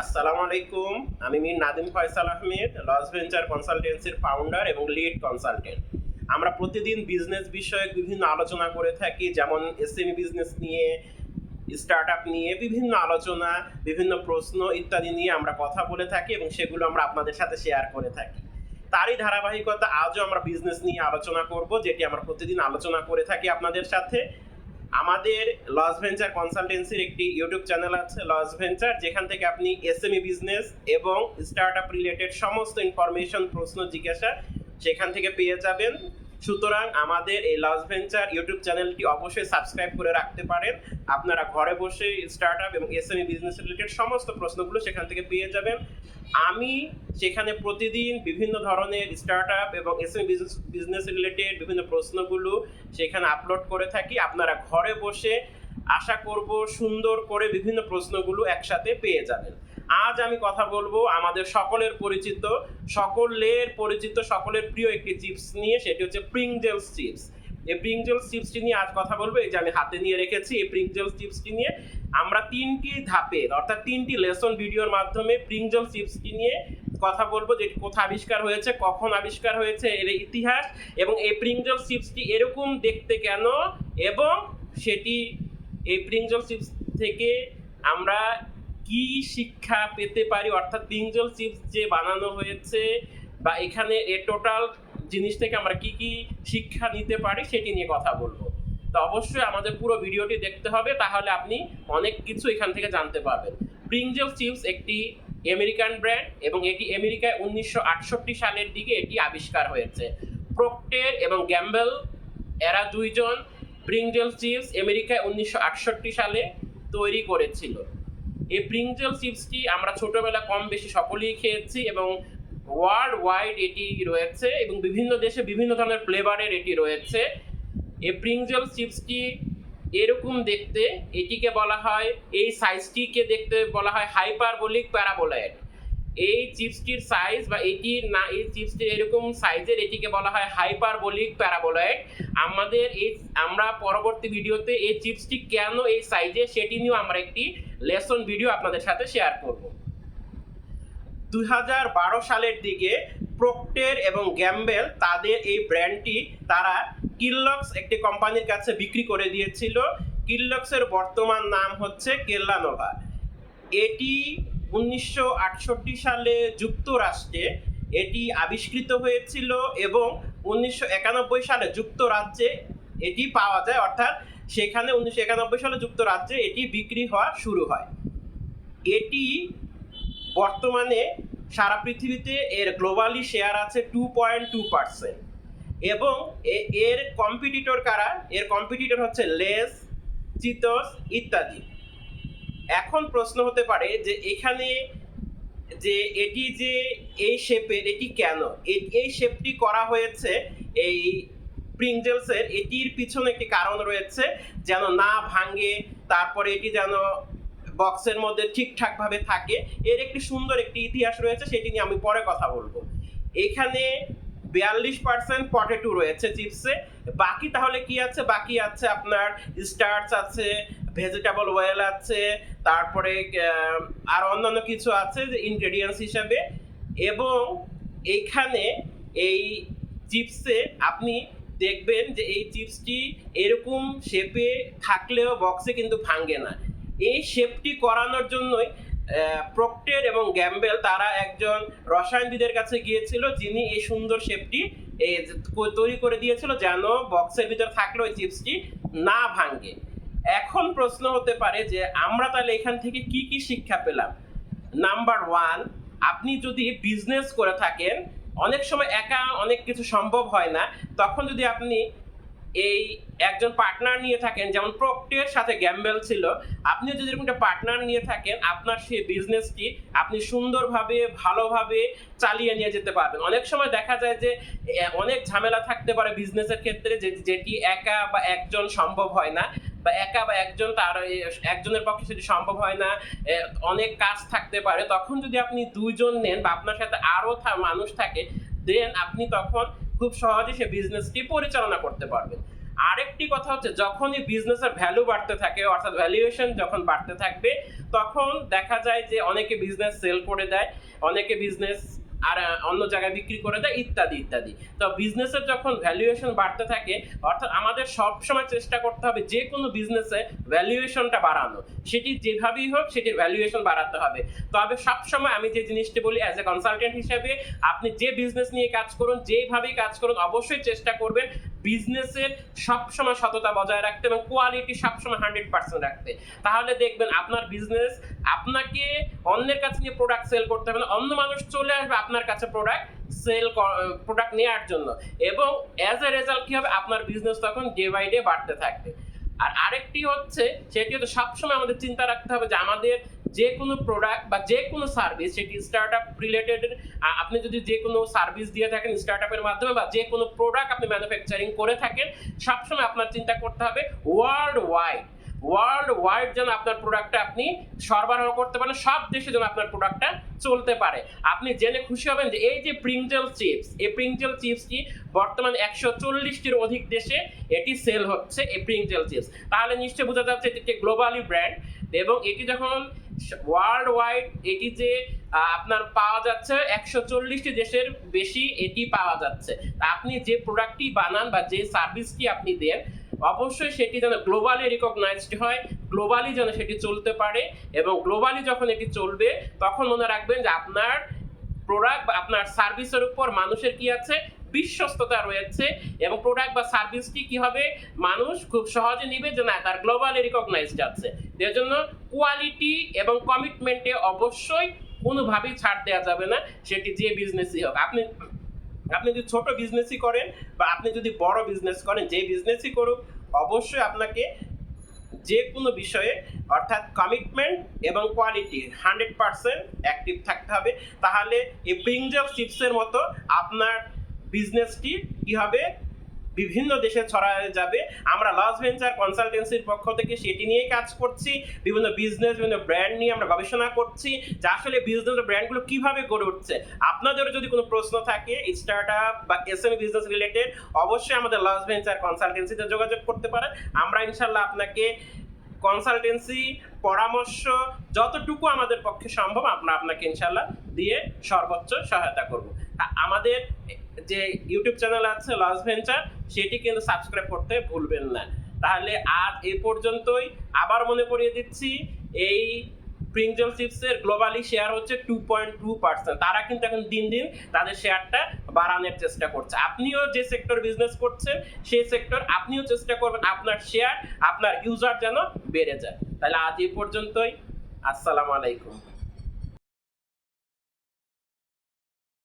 আসসালামু আলাইকুম। আমি মীর নাদিম ফয়সাল আহমেদ, লস ভেঞ্চার কনসালটেন্সির ফাউন্ডার এবং লিড কনসালটেন্ট আমরা প্রতিদিন বিজনেস বিষয়ক বিভিন্ন আলোচনা করে থাকি, যেমন এসএমই বিজনেস নিয়ে স্টার্ট আপ নিয়ে, বিভিন্ন আলোচনা, বিভিন্ন প্রশ্ন ইত্যাদি নিয়ে আমরা কথা বলে থাকি এবং সেগুলো আমরা আপনাদের সাথে শেয়ার করে থাকি। তারই ধারাবাহিকতা আজও আমরা বিজনেস নিয়ে আলোচনা করব, যেটি আমরা প্রতিদিন আলোচনা করে থাকি আপনাদের সাথে। আমাদের লস ভেঞ্চার কনসালটেন্সির একটি ইউটিউব চ্যানেল আছে লস ভেঞ্চার যেখান থেকে আপনি এসএমই বিজনেস এবং স্টার্ট আপ রিলেটেড সমস্ত ইনফরমেশন প্রশ্ন জিজ্ঞাসা সেখান থেকে পেয়ে যাবেন। সুতরাং আমাদের এই লস ভেঞ্চার ইউটিউব চ্যানেলটি অবশ্যই সাবস্ক্রাইব করে রাখতে পারেন। আপনারা ঘরে বসে স্টার্ট আপ এবং এসএমই বিজনেস রিলেটেড সমস্ত প্রশ্নগুলো সেখান থেকে পেয়ে যাবেন। আমি সেখানে প্রতিদিন বিভিন্ন ধরনের স্টার্ট আপ এবং এসএমই বিজনেস বিজনেস রিলেটেড বিভিন্ন প্রশ্নগুলো সেখানে আপলোড করে থাকি। আপনারা ঘরে বসে আশা করব সুন্দর করে বিভিন্ন প্রশ্নগুলো একসাথে পেয়ে যাবেন। আজ আমি কথা বলব আমাদের সকলের পরিচিত সকলের পরিচিত, সকলের প্রিয় একটি চিপস নিয়ে, সেটি হচ্ছে প্রিংজেলস চিপস এই প্রিংজেলস চিপসটি নিয়ে আজ কথা বলব, এই যে আমি হাতে নিয়ে রেখেছি এই প্রিংজেলস চিপসটি নিয়ে। আমরা তিনটি ধাপে, অর্থাৎ তিনটি লেসন ভিডিওর মাধ্যমে প্রিংজেল চিপসটি নিয়ে কথা বলব, যে কোথা আবিষ্কার হয়েছে, কখন আবিষ্কার হয়েছে এর ইতিহাস এবং এই প্রিংজেল চিপসটি এরকম দেখতে কেন এবং সেটি এই প্রিংজেল চিপস থেকে আমরা কি শিক্ষা পেতে পারি? অর্থাৎ প্রিংজেল চিপস যে বানানো হয়েছে বা এখানে এ টোটাল জিনিস থেকে আমরা কি কি শিক্ষা নিতে পারি সেটি নিয়ে কথা বলব। তো অবশ্যই আমাদের পুরো ভিডিওটি দেখতে হবে, তাহলে আপনি অনেক কিছু এখান থেকে জানতে পারবেন। প্রিংজেল চিপস একটি আমেরিকান ব্র্যান্ড এবং এটি আমেরিকায় উনিশশো আটষট্টি সালের দিকে এটি আবিষ্কার হয়েছে। প্রোক্টের এবং গ্যাম্বেল এরা দুইজন প্রিংজেল চিপস আমেরিকায় উনিশশো আটষট্টি সালে তৈরি করেছিল। এই প্রিংজেল চিপসটি আমরা ছোটবেলা কম বেশি সকলেই খেয়েছি এবং ওয়ার্ল্ড ওয়াইড এটি রয়েছে এবং বিভিন্ন দেশে বিভিন্ন ধরনের ফ্লেভারের এটি রয়েছে। এই প্রিঞ্জল চিপসটি এরকম দেখতে, এটিকে বলা হয়, এই সাইজটিকে দেখতে বলা হয় হাইপারবোলিক প্যারাবোলয়েড এই চিপসটির সাইজ বা এটি না, এই চিপসটি এরকম সাইজের এটিকে বলা হয় হাইপারবোলিক প্যারাবোলয়েড আমাদের এই, আমরা পরবর্তী ভিডিওতে এই চিপসটি কেন এই সাইজে সেটি নিয়েও আমরা একটি লেসন ভিডিও আপনাদের সাথে শেয়ার করব। দুই হাজার বারো সালের দিকে প্রোক্টের এবং গ্যাম্বেল তাদের এই ব্র্যান্ডটি তারা কিল্লক্স একটি কোম্পানির কাছে বিক্রি করে দিয়েছিল। কিল্লক্সের বর্তমান নাম হচ্ছে কেল্লানোভা এটি উনিশশো আটষট্টি সালে যুক্তরাষ্ট্রে এটি আবিষ্কৃত হয়েছিল এবং উনিশশো একানব্বই সালে যুক্তরাজ্যে এটি পাওয়া যায়, অর্থাৎ সেখানে উনিশশো একানব্বই সালে যুক্তরাজ্যে এটি বিক্রি হওয়া শুরু হয়। এটি বর্তমানে সারা পৃথিবীতে এর গ্লোবালি শেয়ার আছে টু পয়েন্ট টু পার্সেন্ট এবং এর কম্পিটিটর কারা? এর কম্পিটিটর হচ্ছে লেস, চিতস ইত্যাদি। এখন প্রশ্ন হতে পারে যে এখানে যে এটি যে এই শেপের এটি কেন? এই শেপটি করা হয়েছে এই প্রিঞ্জেলসের এটির পিছনে একটি কারণ রয়েছে যেন না ভাঙে, তারপরে এটি যেন বক্সের মধ্যে ঠিকঠাকভাবে থাকে। এর একটি সুন্দর একটি ইতিহাস রয়েছে, সেটি নিয়ে আমি পরে কথা বলব। এখানে বিয়াল্লিশ পার্সেন্ট পটেটো রয়েছে চিপসে। বাকি তাহলে কি আছে? বাকি আছে আপনার স্টার্চ আছে ভেজিটেবল ওয়েল আছে, তারপরে আর অন্যান্য কিছু আছে যে ইনগ্রেডিয়েন্টস হিসাবে। এবং এইখানে এই চিপসে আপনি দেখবেন যে এই চিপসটি এরকম শেপে থাকলেও বক্সে কিন্তু ভাঙে না। এই শেপটি করানোর জন্যই প্রক্টের এবং গ্যাম্বেল তারা একজন রসায়নবিদের কাছে গিয়েছিল, যিনি এই সুন্দর শেপটি তৈরি করে দিয়েছিল যেন বক্সের ভিতর থাকলে ওই চিপসটি না ভাঙে। এখন প্রশ্ন হতে পারে যে আমরা তাহলে এখান থেকে কি কি শিক্ষা পেলাম? নাম্বার ওয়ান আপনি যদি বিজনেস করে থাকেন, অনেক সময় একা অনেক কিছু সম্ভব হয় না। তখন যদি আপনি এই একজন পার্টনার নিয়ে থাকেন, যেমন প্রক্টের সাথে গ্যাম্বেল ছিল আপনিও যদি এরকম একটা পার্টনার নিয়ে থাকেন, আপনার সেই বিজনেসটি আপনি সুন্দরভাবে, ভালোভাবে চালিয়ে নিয়ে যেতে পারবেন। অনেক সময় দেখা যায় যে অনেক ঝামেলা থাকতে পারে বিজনেসের ক্ষেত্রে যেটি একা বা একজন সম্ভব হয় না। বা একা বা একজন তার একজনের পক্ষে সেটি সম্ভব হয় না অনেক কাজ থাকতে পারে। তখন যদি আপনি দুইজন নেন বা আপনার সাথে আরও মানুষ থাকে, দেন আপনি তখন খুব সহজে সে বিজনেসটি পরিচালনা করতে পারবেন। আরেকটি কথা হচ্ছে, যখনই বিজনেসের ভ্যালু বাড়তে থাকে, অর্থাৎ ভ্যালুয়েশন যখন বাড়তে থাকবে, তখন দেখা যায় যে অনেকে বিজনেস সেল করে দেয়, অনেকে বিজনেস আর অন্য জায়গায় বিক্রি করে দেয়, ইত্যাদি ইত্যাদি। তো বিজনেসের যখন ভ্যালুয়েশন বাড়তে থাকে, অর্থাৎ আমাদের সব সময় চেষ্টা করতে হবে যে কোনো বিজনেসে ভ্যালুয়েশনটা বাড়ানো। সেটি যেভাবেই হোক, সেটির ভ্যালুয়েশন বাড়াতে হবে। তবে সবসময় আমি যে জিনিসটি বলি অ্যাজ এ কনসালটেন্ট হিসেবে আপনি যে বিজনেস নিয়ে কাজ করুন যেভাবেই কাজ করুন, অবশ্যই চেষ্টা করবেন বিজনেসের সবসময় সততা বজায় রাখতে এবং কোয়ালিটি সবসময় হান্ড্রেড পার্সেন্ট রাখতে। তাহলে দেখবেন আপনার বিজনেস আপনাকে অন্যের কাছে নিয়ে প্রোডাক্ট সেল করতে হবে না, অন্য মানুষ চলে আসবে আপনার কাছে প্রোডাক্ট সেল প্রোডাক্ট নেওয়ার জন্য। এবং অ্যাজ এ রেজাল্ট কী হবে? আপনার বিজনেস তখন ডে বাই ডে বাড়তে থাকবে। আর আরেকটি হচ্ছে, সেটি হচ্ছে সবসময় আমাদের চিন্তা রাখতে হবে যে আমাদের যে কোনো প্রোডাক্ট বা যে কোনো সার্ভিস সেটি স্টার্ট আপ রিলেটেড আপনি যদি যে কোনো সার্ভিস দিয়ে থাকেন স্টার্ট আপের মাধ্যমে বা যে কোনো প্রোডাক্ট আপনি ম্যানুফ্যাকচারিং করে থাকেন, সবসময় আপনার চিন্তা করতে হবে ওয়ার্ল্ড ওয়াইড ওয়ার্ল্ড ওয়াইড যেন আপনার প্রোডাক্টটা আপনি সরবরাহ করতে পারেন, সব দেশে যেন আপনার প্রোডাক্টটা চলতে পারে। আপনি জেনে খুশি হবেন যে এই যে প্রিংজেল চিপস এই প্রিংজেল চিপসটি বর্তমানে একশো চল্লিশটির অধিক দেশে এটি সেল হচ্ছে এই প্রিংজেল চিপস তাহলে নিশ্চয়ই বোঝা যাচ্ছে এটি একটি গ্লোবালি ব্র্যান্ড এবং এটি যখন ওয়ার্ল্ড ওয়াইড এটি যে আপনার পাওয়া যাচ্ছে, একশো চল্লিশটি দেশের বেশি এটি পাওয়া যাচ্ছে। আপনি যে প্রোডাক্টটি বানান বা যে সার্ভিসটি আপনি দেন অবশ্যই সেটি যেন গ্লোবালি রিকগনাইজড হয় গ্লোবালি যেন সেটি চলতে পারে এবং গ্লোবালি যখন এটি চলবে, তখন মনে রাখবেন যে আপনার প্রোডাক্ট বা আপনার সার্ভিসের উপর মানুষের কি আছে? বিশ্বস্ততা রয়েছে এবং প্রোডাক্ট বা সার্ভিসটি কি হবে? মানুষ খুব সহজে নিবে যে না, তার গ্লোবালি রিকগনাইজড আছে এর জন্য কোয়ালিটি এবং কমিটমেন্টে অবশ্যই কোনোভাবেই ছাড় দেওয়া যাবে না, সেটি যে বিজনেসই হোক। আপনি আপনি যদি ছোট বিজনেসই করেন বা আপনি যদি বড় বিজনেস করেন, যে বিজনেসই করুক, অবশ্যই আপনাকে যে কোনো বিষয়ে, অর্থাৎ কমিটমেন্ট এবং কোয়ালিটি হান্ড্রেড পার্সেন্ট অ্যাক্টিভ থাকতে হবে। তাহলে এই ব্রিংজল চিপসের মতো আপনার বিজনেসটি কি হবে? বিভিন্ন দেশে ছড়ায় যাবে। আমরা লস ভেঞ্চার কনসালটেন্সির পক্ষ থেকে সেটি নিয়ে কাজ করছি, বিভিন্ন বিজনেস বিভিন্ন ব্র্যান্ড নিয়ে আমরা গবেষণা করছি, যে আসলে বিজনেস ব্র্যান্ডগুলো কীভাবে গড়ে উঠছে। আপনাদেরও যদি কোনো প্রশ্ন থাকে স্টার্ট আপ বা এস এম বিজনেস রিলেটেড অবশ্যই আমাদের লস ভেঞ্চার কনসালটেন্সিতে যোগাযোগ করতে পারেন। আমরা ইনশাল্লাহ আপনাকে কনসালটেন্সি পরামর্শ, যতটুকু আমাদের পক্ষে সম্ভব আমরা আপনাকে ইনশাল্লাহ দিয়ে সর্বোচ্চ সহায়তা করব। আমাদের যে ইউটিউব চ্যানেল আছে লস ভেঞ্চার সেটি কিন্তু সাবস্ক্রাইব করতে ভুলবেন না। তাহলে আজ এ পর্যন্তই। আবার মনে করিয়ে দিচ্ছি, এই প্রিংজল চিপসের গ্লোবালি শেয়ার হচ্ছে টু পয়েন্ট টু পার্সেন্ট তারা কিন্তু এখন দিন দিন তাদের শেয়ারটা বাড়ানোর চেষ্টা করছে। আপনিও যে সেক্টর বিজনেস করছেন, সেই সেক্টর আপনিও চেষ্টা করবেন আপনার শেয়ার আপনার ইউজার যেন বেড়ে যায়। তাহলে আজ এ পর্যন্তই। আসসালামু আলাইকুম।